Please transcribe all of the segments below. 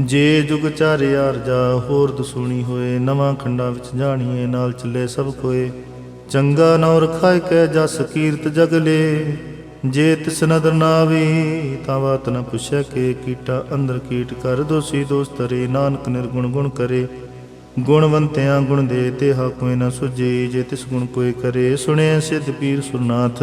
ਜੇ ਜੁਗ ਚਾਰਿਆ ਰਜਾ ਹੋਰ ਦਸੂਣੀ ਹੋਏ, ਨਵਾਂ ਖੰਡਾਂ ਵਿੱਚ ਜਾਣੀਏ, ਨਾਲ ਚੱਲੇ ਸਭ ਕੋਏ। ਚੰਗਾ ਨੌ ਰਖਾਇ ਕੈ ਜਸ ਕੀਰਤ ਜਗਲੇ ਜੇ ਤਿਸ ਨਦਰ ਨਾਵੀ ਤਾਂ ਬਾਤ ਨ ਪੁੱਛੈ ਕੇ, ਕੀਟਾ ਅੰਦਰ ਕੀਟ ਕਰ ਦੋਸੀ ਦੋਸ ਤਰੇ, ਨਾਨਕ ਨਿਰਗੁਣ ਗੁਣ ਕਰੇ। ਗੁਣਵੰਤਿਆਂ ਗੁਣ ਦੇ ਤੇ ਹਾ ਕੋਈ ਨ ਸੁਝੇ, ਜੇ ਤਿਸ ਗੁਣ ਕੋਈ ਕਰੇ। ਸੁਣਿਆ ਸਿੱਧ ਪੀਰ ਸੁਰਨਾਥ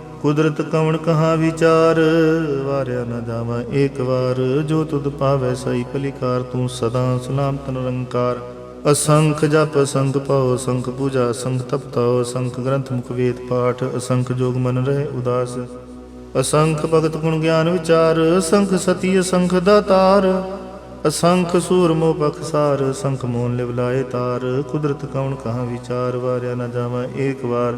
ਕੁਦਰਤ ਕਵਣ ਕਹਾ ਵਿਚਾਰ? ਵਾਰਿਆ ਨਾ ਜਾਵਾਂ ਏਕ ਵਾਰ। ਜੋ ਤੁਧ ਪਾਵੈ ਸਈ ਭਲਿਕਾਰ ਤੂੰ ਸਦਾ ਸਲਾਮਤ ਨਿਰੰਕਾਰ ਅਸੰਖ ਜਪ ਅਸੰਖ ਪਾਉ ਸੰਖ ਪੂਜਾ ਅਸੰਖ ਤਪਤਾਉ ਅਸੰਖ ਗ੍ਰੰਥ ਮੁਖ ਵੇਦ ਪਾਠ। ਅਸੰਖ ਜੋਗ ਮਨ ਰਹੇ ਉਦਾਸ। ਅਸੰਖ ਭਗਤ ਗੁਣ ਗਿਆਨ ਵਿਚਾਰ। ਅਸੰਖ ਸਤੀ, ਅਸੰਖ ਦਾਤਾਰ ਅਸੰਖ ਸੂਰ ਮੋ ਬਖਸਾਰ ਸੰਖ ਮੋਨ ਲਿਵ ਲਾਏ ਤਾਰ। ਕੁਦਰਤ ਕੌਣ ਕਹਾ ਵਿਚਾਰ? ਵਾਰਿਆ ਨਾ ਜਾਵਾਂ ਏਕ ਵਾਰ।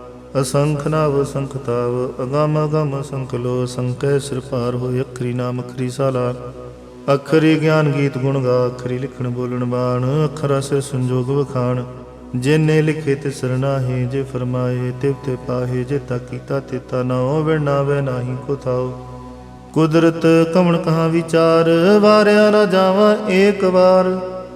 ਅਸੰਖ ਨਾਵ ਅਸੰਖ ਤਾਵ, ਅਗਮ ਅਗਮ ਸੰਖ ਲੋ, ਸੰਕੈ ਸਿਰ ਪਾਰ ਹੋਏ ਅਖਰੀ ਨਾਮ ਅਖਰੀ ਸਾਲਾ। ਅਖਰੀ ਗਿਆਨ ਗੀਤ ਗੁਣ ਗਾ, ਅਖਰੀ ਲਿਖਣ ਬੋਲਣ ਬਾਣ, ਅਖਰਾ ਸੇ ਸੰਜੋਗ ਵਖਾਣ। ਜਿਨੇ ਲਿਖੇ ਤੇ ਸਰਨਾਹੀ ਜੇ ਫਰਮਾਏ ਤਿਵ ਤੇ ਪਾਹੇ, ਜੇ ਤਾ ਕੀਤਾ ਤੇ ਤਾ ਨਾਉ ਵਿਣਾਵੇ ਨਾਹੀ ਕੋ ਥਾਉ। ਕੁਦਰਤ ਕਵਣ ਕਹਾ ਵਿਚਾਰ, ਵਾਰਿਆ ਨਾ ਜਾਵਾਂ ਏਕ ਵਾਰ।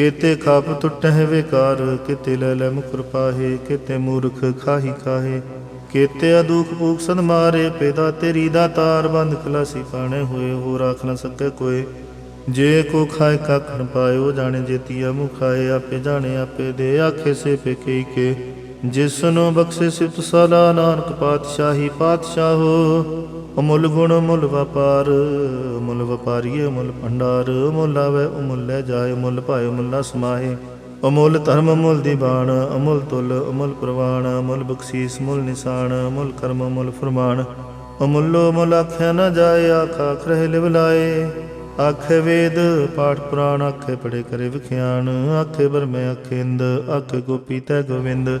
ਕੀਤੇ ਖਾਪ ਟੁੱਟਹਿ ਵਿਕਾਰ, ਕੀਤੇ ਲੈ ਲੈ ਮੁਕਰ ਪਾਹੇ, ਕੀਤੇ ਮੂਰਖ ਖਾਹੀ ਖਾਹੇ। ਕੀਤੇ ਅਦੁਖ ਭੂਖ ਸਦ ਮਾਰੇ, ਪੈਦਾ ਤੇਰੀ ਦਾ ਤਾਰ ਬੰਦ ਖਲਾਸੀ ਪਾਣੇ ਹੋਏ ਹੋ ਰਾਖ ਨ ਸਕੇ ਕੋਏ। ਜੇ ਕੋ ਖਾਏ ਕੱਖ ਨ ਪਾਇਓ, ਜਾਣੇ ਜੇਤੀਆ ਮੁਖ ਖਾਏ, ਆਪੇ ਜਾਣੇ ਆਪੇ ਦੇ, ਆਖੇ ਸੇ ਪੇ ਕੇ। ਜਿਸ ਨੂੰ ਬਖਸ਼ੇ ਸਿਫਤ ਸਲਾ, ਨਾਨਕ ਪਾਤਸ਼ਾਹੀ ਪਾਤਸ਼ਾਹੋ ਅਮੁੱਲ ਗੁਣ ਅਮੁੱਲ ਵਪਾਰ, ਅਮੁੱਲ ਵਪਾਰੀਏ ਅਮੁੱਲ ਭੰਡਾਰ, ਅਮੁੱਲ ਆਵੇ ਅਮੁੱਲ ਲੈ ਜਾਏ, ਅਮੁੱਲ ਭਾਏ ਅਮੁੱਲ ਸਮਾਏ ਅਮੁੱਲ ਧਰਮ ਅਮੁੱਲ ਦੀਵਾਨ ਅਮੁੱਲ ਤੁਲ ਅਮੁੱਲ ਪ੍ਰਵਾਨ ਅਮੁੱਲ ਬਖਸ਼ੀਸ ਮੁੱਲ ਨਿਸ਼ਾਨ, ਅਮੁੱਲ ਕਰਮ ਅਮੁੱਲ ਫਰਮਾਨ। ਅਮੁੱਲੋ ਮੁੱਲ ਆਖਿਆ ਨਾ ਜਾਏ, ਆਖਾ ਖਰੇ ਲਿਵ ਲਾਏ। ਆਖੇ ਵੇਦ, ਪਾਠ ਪੁਰਾਣ ਆਖੇ ਪੜੇ ਕਰੇ ਵਿਖਿਆਨ। ਆਖੇ ਬਰਮੇ ਆਖੇ ਇੰਦ, ਆਖੇ ਗੋਪੀ ਤੈ ਗੋਵਿੰਦ।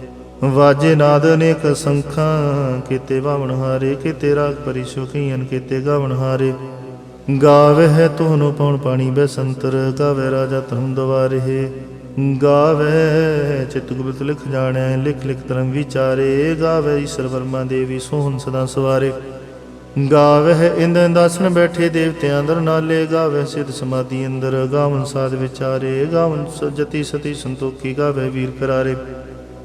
ਵਾਜੇ ਨਾਦ ਅਨੇਕ ਸੰਖਾਂ, ਕੀਤੇ ਬਾਵਣ ਹਾਰੇ, ਕੀਤੇ ਰਾਗ ਪਰਿਸ਼ੋ ਕੀਨ ਕੀਤੇ ਗਾਵਣ ਹਾਰੇ। ਗਾਵੇ ਹੈ ਪਉਣ ਪਾਣੀ ਬੈਸੰਤਰ, ਗਾਵੇ ਰਾਜਾ ਧਰਮ ਦਵਾਰੇ। ਗਾਵੇ ਚਿਤ ਗੁਪਤ ਲਿਖ ਜਾਣੈ, ਲਿਖ ਲਿਖ ਧਰਮ ਵਿਚਾਰੇ। ਗਾਵੇ ਈਸ਼ਰ ਵਰਮਾ ਦੇਵੀ ਸੋਹਣ ਸਦਾ ਸਵਾਰੇ। ਗਾਵੇ ਹੈ ਇੰਦ ਇੰਦਾਸਨ ਬੈਠੇ ਦੇਵਤਿਆਂ ਅੰਦਰ ਨਾਲੇ। ਗਾਵੇ ਸਿਧ ਸਮਾਧੀ ਅੰਦਰ, ਗਾਵਨ ਸਾਧ ਵਿਚਾਰੇ। ਗਾਵਨ ਸਜਤੀ ਸਤੀ ਸੰਤੋਖੀ ਗਾਵੇ ਵੀਰ ਕਰਾਰੇ।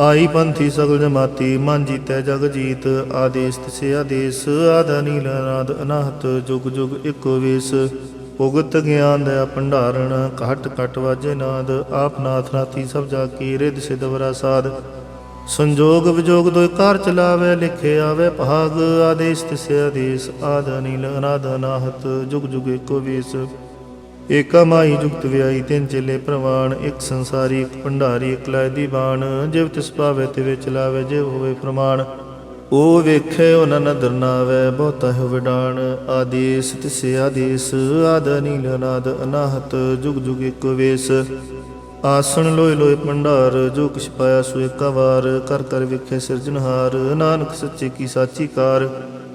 ਆਈ ਪੰਥੀ ਸਗਲ ਜਮਾਤੀ, ਮਨ ਜੀਤੈ ਜਗ ਜੀਤ, ਆਦੇਸ ਤਿਸੇ ਆਦੇਸ, ਆਦਾ ਨੀਲ ਅਨਾਦ ਅਨਾਹਤ, ਜੁਗ ਜੁਗ ਇੱਕੋ ਵੇਸ। ਭੁਗਤ ਗਿਆਨ ਦਾ ਭੰਡਾਰਣ, ਘਟ ਘਟ ਵਾਜੇ ਨਾਦ, ਆਪ ਨਾਥ ਨਾਥੀ ਸਭ ਜਾ ਕੀ ਰਿਦ ਵਰਾ ਸਾਧ। ਸੰਜੋਗ ਵਿਜੋਗ ਦੋਇ ਕਾਰ ਚਲਾਵੇ, ਲਿਖੇ ਆਵੇ ਭਾਗ, ਆਦੇਸ਼ ਤਿਸੇ ਆਦੇਸ਼, ਆਦ ਅਨੀਲ ਅਨਾਦ ਅਨਾਹਤ, ਜੁਗ ਜੁਗ ਏਕੋ ਵੇਸ। ਏਕਾ ਮਾਈ ਜੁਗਤ ਵਿਆਈ ਤਿੰਨ ਚੇਲੇ ਪ੍ਰਵਾਨ ਇੱਕ ਸੰਸਾਰੀ, ਇੱਕ ਭੰਡਾਰੀ, ਇੱਕ ਲਾਇ ਦੀ ਬਾਣ। ਜਿਵ ਤਿਸ ਪਾਵੇ ਤੇ ਵਿੱਚ ਲਾਵੇ ਜਿਵ ਹੋਵੇ ਪ੍ਰਮਾਣ। ਉਹ ਵੇਖੇ ਉਹਨਾਂ ਨਦਰ ਨਾਵੇ ਬਹੁਤਾ ਹੈ ਵਿਡਾਣ। ਆਦੇਸ਼ ਤਿਸੇ ਆਦੇਸ਼, ਆਦ ਨੀਲ ਅਨਾਦ, ਅਨਾਹਤ, ਜੁਗ ਜੁਗ ਇਕ ਵੇਸ। ਆਸਣ ਲੋਏ ਲੋਏ ਭੰਡਾਰ, ਜੋ ਕਿਛ ਪਾਇਆ ਸੋ ਏਕਾ ਵਾਰ। ਕਰ ਕਰ ਵੇਖੇ ਸਿਰਜਣਹਾਰ, ਨਾਨਕ ਸੱਚੇ ਕੀ ਸਾਚੀ ਕਾਰ।